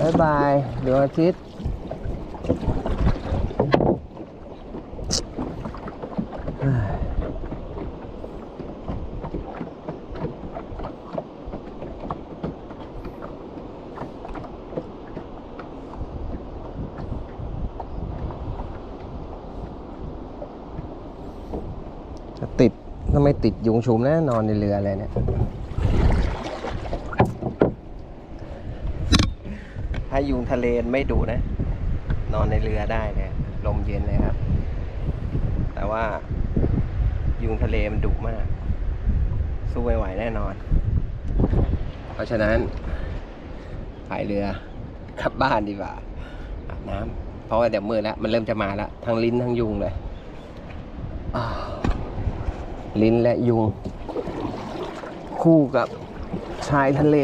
บายบายดวงอาทิตย์จะติดถ้าไม่ติดยุงชุมแน่นอนในเรือเลยเนี่ย ถ้ายุงทะเลไม่ดุนะ นอนในเรือได้เลยลมเย็นเลยครับ แต่ว่ายุงทะเลมันดุมาก สู้ไม่ไหวแน่นอน เพราะฉะนั้นพายเรือกลับบ้านดีกว่าอาบน้ำเพราะว่าเดี๋ยวมืดแล้ว มันเริ่มจะมาแล้วทั้งลิ้นทั้งยุงเลยลิ้นและยุง คู่กับชายทะเล